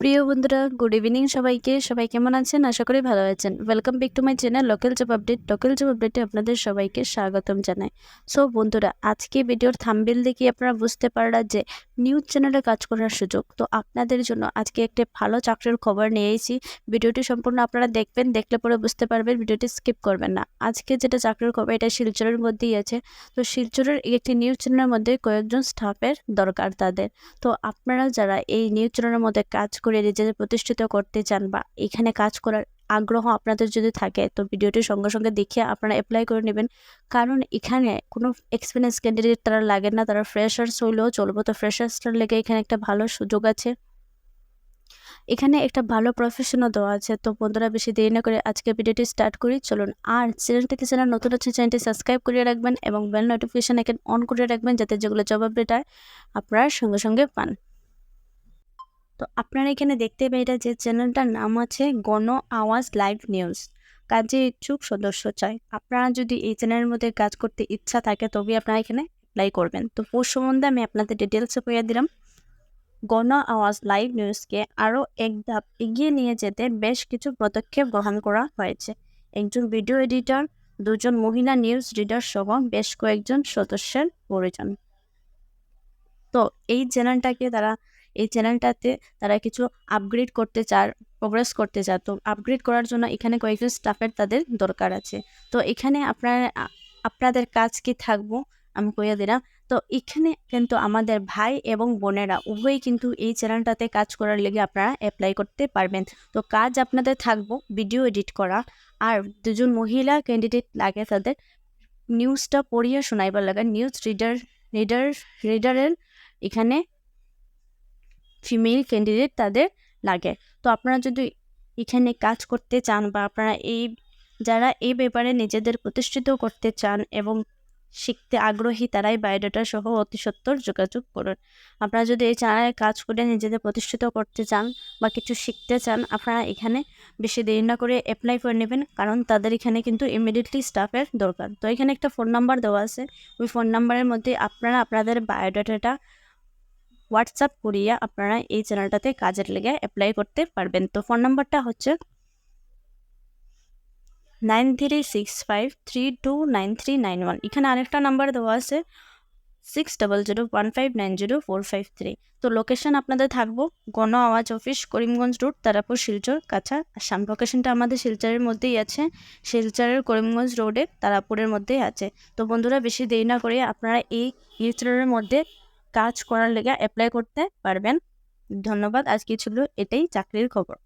প্রিয় বন্ধুরা good evening সবাইকে। সবাই কেমন আছেন? আশা করি ভালো আছেন। Welcome back to my channel local job update local job আপডেটে আপনাদের সবাইকে স্বাগতম জানাই। সো বন্ধুরা, আজকে ভিডিওর থাম্বেল দেখে আপনারা বুঝতে পারলা যে নিউজ চ্যানেলে কাজ করার সুযোগ। তো আপনাদের জন্য আজকে একটা ভালো চাকরির খবর নিয়ে এসেছি। ভিডিওটি সম্পূর্ণ আপনারা দেখবেন, দেখলে পরে বুঝতে পারবেন, ভিডিওটি স্কিপ করবেন না। আজকে যেটা চাকরির খবর, এটা শিলচরের মধ্যেই আছে। তো শিলচরের একটি নিউজ চ্যানেলের মধ্যে কয়েকজন স্টাফের দরকার তাদের। তো আপনারা যারা এই নিউজ চ্যানেলের মধ্যে কাজ করে নিজেদের প্রতিষ্ঠিত করতে চান বা এখানে কাজ করার আগ্রহ আপনাদের যদি থাকে, তো ভিডিওটি সঙ্গে সঙ্গে দেখে আপনারা অ্যাপ্লাই করে নেবেন। কারণ এখানে কোনো এক্সপিরিয়েন্স ক্যান্ডিডেট তারা লাগে না, তারা ফ্রেশার্স হইলেও চলবো। তো ফ্রেশার্সটার লেগে এখানে একটা ভালো সুযোগ আছে। এখানে একটা ভালো প্রফেশনও দেওয়া আছে। তো বন্ধুরা, বেশি দেরি না করে আজকে ভিডিওটি স্টার্ট করি। চলুন, আর চ্যানেল থেকে চ্যানেল নতুন আছে, চ্যানেলটি সাবস্ক্রাইব করে রাখবেন এবং বেল নোটিফিকেশন এখন অন করে রাখবেন, যাতে যেগুলো জবাব হয় আপনারা সঙ্গে সঙ্গে পান। তো আপনারা এখানে দেখতে পেয়ে যে চ্যানেলটার নাম আছে গণ আওয়াজ লাইভ নিউজ। কাজে ইচ্ছুক সদস্য চাই। আপনারা যদি এই চ্যানেলের মধ্যে কাজ করতে ইচ্ছা থাকে তবে আপনারা এখানে অ্যাপ্লাই করবেন। তো পোস্ট সম্বন্ধে আমি আপনাদের ডিটেলসে কইয়া দিলাম। গণ আওয়াজ লাইভ নিউজকে আরও এক ধাপ এগিয়ে নিয়ে যেতে বেশ কিছু পদক্ষেপ গ্রহণ করা হয়েছে। একজন ভিডিও এডিটর, দুজন মহিলা নিউজ রিডার সহ বেশ কয়েকজন সদস্যের প্রয়োজন তো এই চ্যানেলটাকে তারা এই চ্যানেলটাতে তারা কিছু আপগ্রেড করতে চায় প্রোগ্রেস করতে চায়। তো আপগ্রেড করার জন্য এখানে কয়েকজন স্টাফের তাদের দরকার আছে। তো এখানে আপনার, আপনাদের কাজ কি থাকব? আমি কইয়া দিলাম। তো এখানে কিন্তু আমাদের ভাই এবং বোনেরা উভয়ই কিন্তু এই চ্যানেলটাতে কাজ করার লেগে আপনারা অ্যাপ্লাই করতে পারবেন। তো কাজ আপনাদের থাকব ভিডিও এডিট করা। আর দুজন মহিলা ক্যান্ডিডেট লাগে তাদের নিউজটা পড়িয়ে শোনাইবার লাগে। নিউজ রিডার রিডার রিডারের এখানে ফিমেল ক্যান্ডিডেট তাদের লাগে। তো আপনারা যদি এখানে কাজ করতে চান বা আপনারা এই, যারা এই ব্যাপারে নিজেদের প্রতিষ্ঠিত করতে চান এবং শিখতে আগ্রহী, তারাই বায়োডাটা সহ অতি সত্তর যোগাযোগ করুন। আপনারা যদি এই চ্যানেলে কাজ করে নিজেদের প্রতিষ্ঠিত করতে চান বা কিছু শিখতে চান, আপনারা এখানে বেশি দেরি না করে অ্যাপ্লাই করে নেবেন, কারণ তাদের এখানে কিন্তু ইমিডিয়েটলি স্টাফের দরকার। তো এখানে একটা ফোন নাম্বার দেওয়া আছে। ওই ফোন নাম্বারের মধ্যে আপনারা আপনাদের বায়োডাটাটা হোয়াটসঅ্যাপ করিয়ে আপনারা এই চ্যানেলটাতে কাজের লেগে অ্যাপ্লাই করতে পারবেন। তো ফোন নাম্বারটা হচ্ছে nine three six five three two nine three nine one এখানে আরেকটা নাম্বার দেওয়া আছে six double zero one five nine zero four five three তো লোকেশন আপনাদের থাকব গণ আওয়াজ অফিস করিমগঞ্জ রোড তারাপুর, শিলচর, কাছা। আসাম লোকেশনটা আমাদের শিলচরের মধ্যেই আছে। শিলচরের করিমগঞ্জ রোডে তারাপুরের মধ্যেই আছে। তো বন্ধুরা, বেশি দেরি না করে আপনারা এই নিউজলেটারের মধ্যে কাজ করার লেগে অ্যাপ্লাই করতে পারবেন। ধন্যবাদ আজকে ছিল এটাই চাকরির খবর।